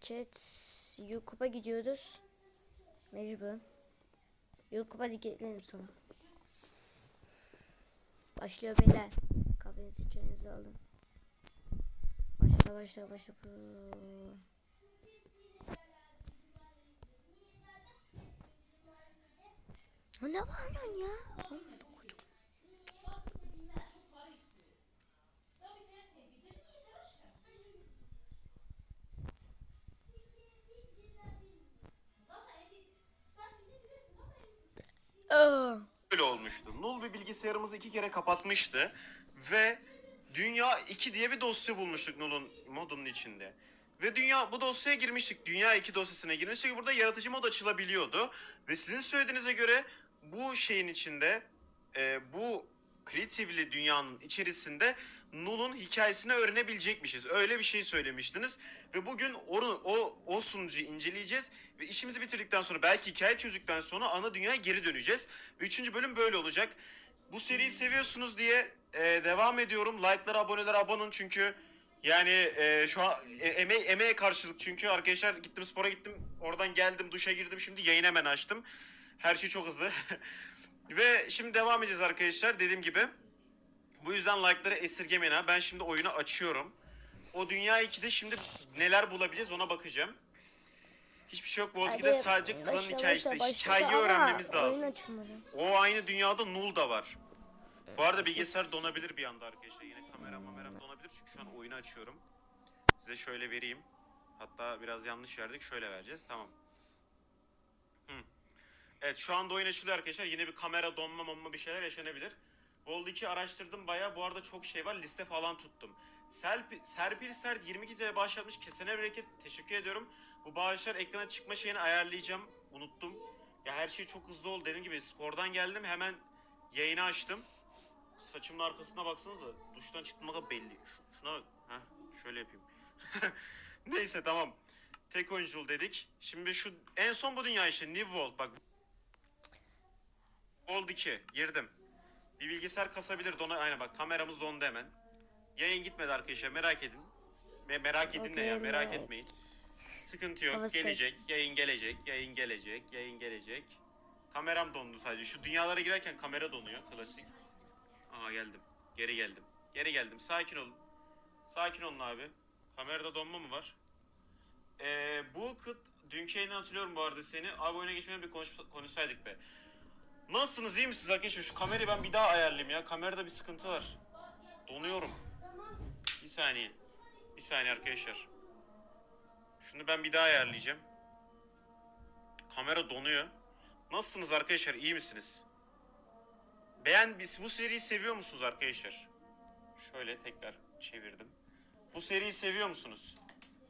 Chat YouTube'a gidiyoruz. Mecbur. YouTube'a dikkatlerim sana. Başlıyor beyler. Kahvenizi çayınızı alın. Başla başla başla. Ha ne bağırıyorsun ya? Amına koydum. Aa. Böyle olmuştu. Null bir bilgisayarımızı iki kere kapatmıştı ve Dünya 2 diye bir dosya bulmuştuk Null'un modunun içinde. Ve dünya bu dosyaya girmiştik. Dünya 2 dosyasına girmiştik. Burada yaratıcı mod açılabiliyordu. Ve sizin söylediğinize göre bu şeyin içinde e, bu Creative'li dünyanın içerisinde Null'un hikayesini öğrenebilecekmişiz. Öyle bir şey söylemiştiniz. Ve bugün onu, o, o sunucuyu inceleyeceğiz. Ve işimizi bitirdikten sonra belki hikaye çözdükten sonra ana dünyaya geri döneceğiz. Ve üçüncü bölüm böyle olacak. Bu seriyi seviyorsunuz diye e, devam ediyorum. Like'lara, abonelere abone olun çünkü yani e, şu an e, emeğe, emeğe karşılık çünkü arkadaşlar gittim spora gittim. Oradan geldim, duşa girdim. Şimdi yayın hemen açtım. Her şey çok hızlı. Ve şimdi devam edeceğiz arkadaşlar dediğim gibi. Bu yüzden like'ları esirgemeyin ha. Ben şimdi oyunu açıyorum. O Dünya 2'de şimdi neler bulabileceğiz ona bakacağım. Hiçbir şey yok. World 2'de Hadi, sadece klanın hikayesi. başla. Hikayeyi öğrenmemiz lazım. O aynı dünyada Null da var. Bu arada bilgisayar donabilir bir anda arkadaşlar. Yine kamera mameram donabilir çünkü şu an oyunu açıyorum. Size şöyle vereyim. Hatta biraz yanlış verdik. Şöyle vereceğiz. Tamam. Evet şu anda oyun açılıyor arkadaşlar. Yine bir kamera donma monma bir şeyler yaşanabilir. World 2 araştırdım bayağı. Bu arada çok şey var. Liste falan tuttum. Serpil, Serpil Sert 22 TL bağışlatmış. Kesene bereket. Teşekkür ediyorum. Bu bağışlar ekrana çıkma şeyini ayarlayacağım. Unuttum. Ya her şey çok hızlı oldu. Dediğim gibi spordan geldim. Hemen yayını açtım. Saçımın arkasına baksanıza. Duştan kadar belli. Şuna. Heh, şöyle yapayım. Neyse tamam. Tek oyuncul dedik. Şimdi şu en son bu dünya işte New World bak. World 2 girdim. Bir bilgisayar kasabilir dona aynen bak kameramız dondu hemen. Yayın gitmedi arkadaşlar merak edin. Me- merak edin ne ya merak etmeyin. Sıkıntı yok Havası gelecek yayın gelecek yayın gelecek yayın gelecek. Kameram dondu sadece. Şu dünyalara girerken kamera donuyor klasik. Aha geldim. Geri geldim. Geri geldim. Sakin olun. Sakin olun abi. Kamerada donma mı var? Ee, bu kıt dünkü yayından hatırlıyorum bu arada seni. Abi oyuna geçmeden bir konuş, konuşsaydık be. Nasılsınız iyi misiniz arkadaşlar? Şu kamerayı ben bir daha ayarlayayım ya. Kamerada bir sıkıntı var. Donuyorum. Bir saniye. Bir saniye arkadaşlar. Şunu ben bir daha ayarlayacağım. Kamera donuyor. Nasılsınız arkadaşlar? İyi misiniz? Beğen biz bu seriyi seviyor musunuz arkadaşlar? Şöyle tekrar çevirdim. Bu seriyi seviyor musunuz?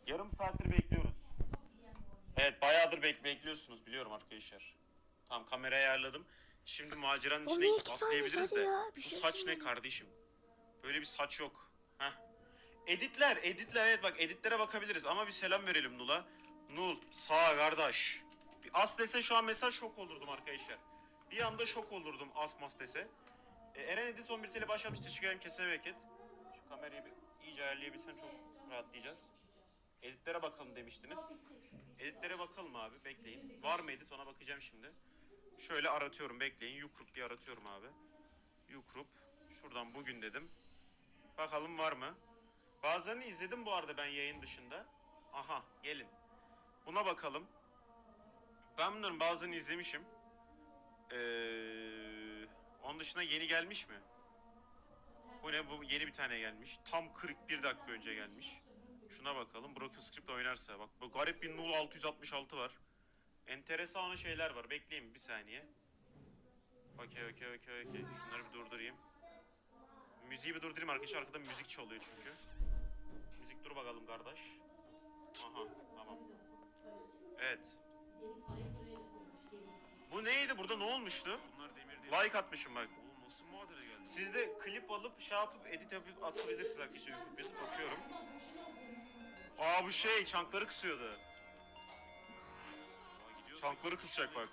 Yarım saattir bekliyoruz. Evet bayağıdır bek bekliyorsunuz biliyorum arkadaşlar. Tamam kamerayı ayarladım. Şimdi maceranın içine iki saniye atlayabiliriz hadi de. ya, bir Bu şey saç ne kardeşim? Böyle bir saç yok. Heh. Editler, editler evet bak editlere bakabiliriz ama bir selam verelim Nul'a. Nul sağ kardeş. Bir as dese şu an mesela şok olurdum arkadaşlar. Bir anda şok olurdum as mas dese. E, Eren Edis 11 TL başlamış. Teşekkür ederim kesene bereket. Şu kamerayı bir iyice ayarlayabilsem çok rahatlayacağız. Editlere bakalım demiştiniz. Editlere bakalım abi bekleyin. Var mı edit ona bakacağım şimdi. Şöyle aratıyorum bekleyin. Yukrup diye aratıyorum abi. Yukrup. Şuradan bugün dedim. Bakalım var mı? Bazılarını izledim bu arada ben yayın dışında. Aha gelin. Buna bakalım. Ben bunların bazılarını izlemişim. Ee, onun dışında yeni gelmiş mi? Bu ne? Bu yeni bir tane gelmiş. Tam 41 dakika önce gelmiş. Şuna bakalım. Broken Script oynarsa. Bak bu garip bir Null 666 var. Enteresan şeyler var. Bekleyin bir saniye. Okey okey okey okey. Şunları bir durdurayım. Müziği bir durdurayım arkadaşlar. Arkada müzik çalıyor çünkü. Müzik dur bakalım kardeş. Aha tamam. Evet. Bu neydi burada ne olmuştu? Like atmışım bak. nasıl muadele geldi? Siz de klip alıp şey yapıp edit yapıp atabilirsiniz arkadaşlar. Bakıyorum. Aa bu şey çankları kısıyordu. Çankları kısacak bak.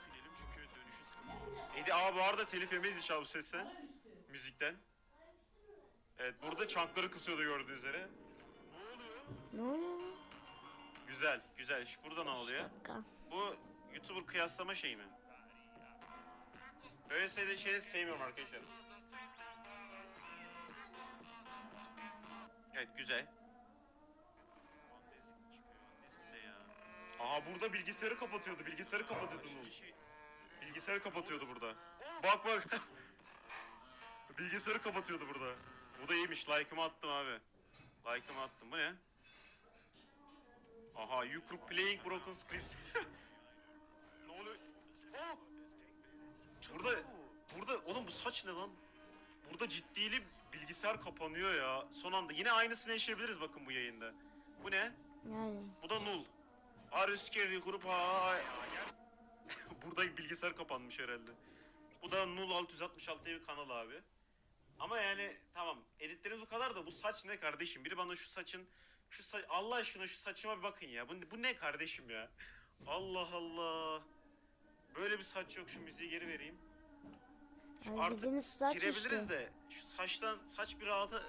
Edi aa bu arada telif yemeyiz inşallah bu sesten. Müzikten. Evet burada çankları kısıyordu gördüğünüz üzere. Ne oluyor? Güzel, güzel. Şu burada ne oluyor? dakika. Bu YouTuber kıyaslama şeyi mi? Böyle şeyleri, şeyleri sevmiyorum arkadaşlar. Evet güzel. Andezit çıkıyor. Andezit ne ya? Aha burada bilgisayarı kapatıyordu. Bilgisayarı kapatıyordu bu. Bilgisayarı kapatıyordu burada. Bak bak. bilgisayarı kapatıyordu burada. Bu da iyiymiş. Like'ımı attım abi. Like'ımı attım. Bu ne? Aha you could playing broken script. ne oluyor? Oh! Burada burada oğlum bu saç ne lan? Burada ciddili bilgisayar kapanıyor ya. Son anda yine aynısını yaşayabiliriz bakın bu yayında. Bu ne? Bu da null. Arüskeri grup hay. Burada bilgisayar kapanmış herhalde. Bu da Null 666 diye bir kanal abi. Ama yani tamam editlerimiz o kadar da bu saç ne kardeşim? Biri bana şu saçın şu saç Allah aşkına şu saçıma bir bakın ya. Bu, bu ne kardeşim ya? Allah Allah. Böyle bir saç yok. Şu müziği geri vereyim. Şu Yani artık saç girebiliriz işte. de şu saçtan saç bir rahatı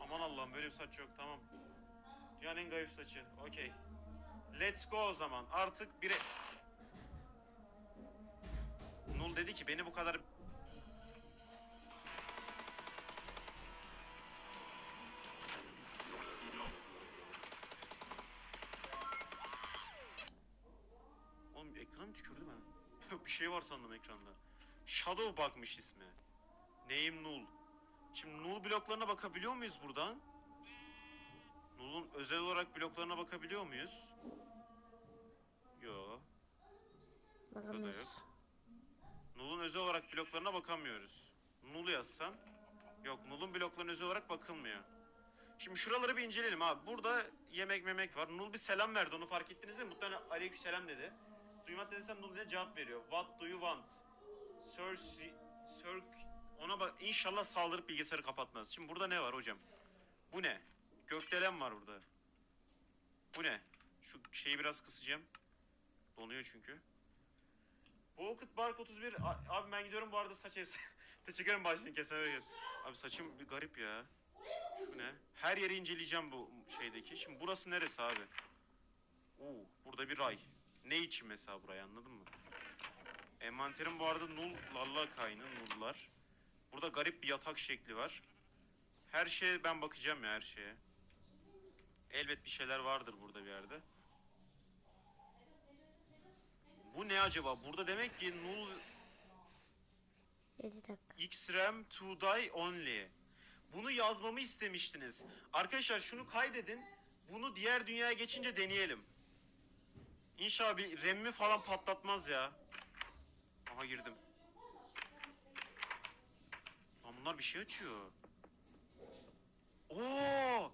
Aman Allah'ım böyle bir saç yok tamam. Dünyanın en garip saçı. Okey. Let's go o zaman. Artık biri... Nul dedi ki beni bu kadar... Oğlum ekranım tükürdü mü? bir şey var sandım ekranda. Shadow bakmış ismi. Name Null. Şimdi Null bloklarına bakabiliyor muyuz buradan? Null'un özel olarak bloklarına bakabiliyor muyuz? Bakamıyoruz. Null'un özel olarak bloklarına bakamıyoruz. Null yazsam. Yok Null'un bloklarına özel olarak bakılmıyor. Şimdi şuraları bir inceleyelim abi. Burada yemek memek var. Null bir selam verdi onu fark ettiniz değil mi? Muhtemelen aleyküm selam dedi. Duymak dediysem Null ne cevap veriyor. What do you want? Sir, sir, ona bak inşallah saldırıp bilgisayarı kapatmaz. Şimdi burada ne var hocam? Bu ne? Gökdelen var burada. Bu ne? Şu şeyi biraz kısacağım. Donuyor çünkü. Pocket Bark 31. A- Abi ben gidiyorum bu arada saç evsi. Teşekkür ederim başlayın kesene bereket. Abi saçım bir garip ya. Şu ne? Her yeri inceleyeceğim bu şeydeki. Şimdi burası neresi abi? Oo, burada bir ray. Ne için mesela burayı anladın mı? Envanterim bu arada nullarla kaynı nullar. Burada garip bir yatak şekli var. Her şeye ben bakacağım ya her şeye. Elbet bir şeyler vardır burada bir yerde. Bu ne acaba? Burada demek ki null 7 dakika. XRAM to die only. Bunu yazmamı istemiştiniz. Arkadaşlar şunu kaydedin. Bunu diğer dünyaya geçince deneyelim. İnşallah bir RAM'imi falan patlatmaz ya. Aha girdim. Lan bunlar bir şey açıyor. Oo!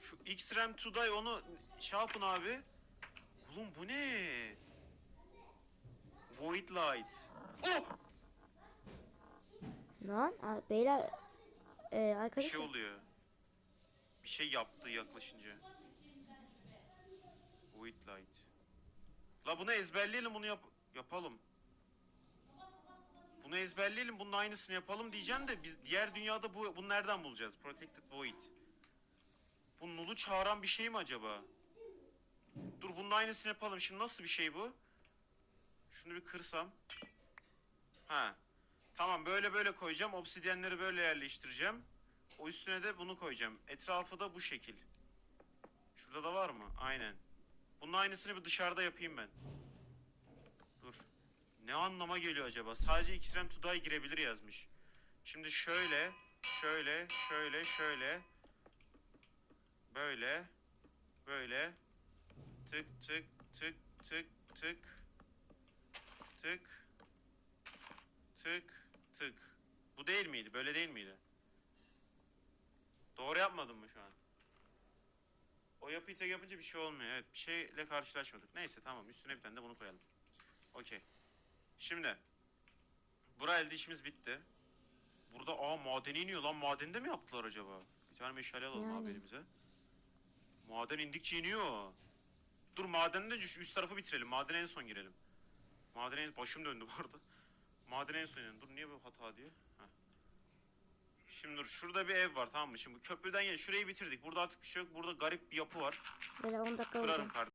Şu XRAM to die onu şey yapın abi. Oğlum bu ne? Void light. Oh! Lan beyler e, Bir şey oluyor. Bir şey yaptı yaklaşınca. Void light. La bunu ezberleyelim bunu yap yapalım. Bunu ezberleyelim bunun aynısını yapalım diyeceğim de biz diğer dünyada bu bunu nereden bulacağız? Protected Void. Bu Null'u çağıran bir şey mi acaba? Dur bunun aynısını yapalım. Şimdi nasıl bir şey bu? Şunu bir kırsam. Ha. Tamam böyle böyle koyacağım. Obsidyenleri böyle yerleştireceğim. O üstüne de bunu koyacağım. Etrafı da bu şekil. Şurada da var mı? Aynen. Bunun aynısını bir dışarıda yapayım ben. Dur. Ne anlama geliyor acaba? Sadece X-Ram to die girebilir yazmış. Şimdi şöyle, şöyle, şöyle, şöyle. Böyle. Böyle. Tık tık tık tık tık. Tık. Tık tık. Bu değil miydi? Böyle değil miydi? Doğru yapmadım mı şu an? O yapıyı tek yapınca bir şey olmuyor. Evet bir şeyle karşılaşmadık. Neyse tamam üstüne bir tane de bunu koyalım. Okey. Şimdi. Bura elde işimiz bitti. Burada aa madeni iniyor lan. Madende mi yaptılar acaba? Bir tane meşale alalım Yani. abi elimize. Maden indikçe iniyor. Dur madenden şu üst tarafı bitirelim. Madene en son girelim. Madene en... Başım döndü bu arada. Madene en son inelim. Dur niye bu hata diyor? Heh. Şimdi dur şurada bir ev var tamam mı? Şimdi köprüden gel şurayı bitirdik. Burada artık bir şey yok. Burada garip bir yapı var. Böyle 10 dakika Kırarım kardeşim.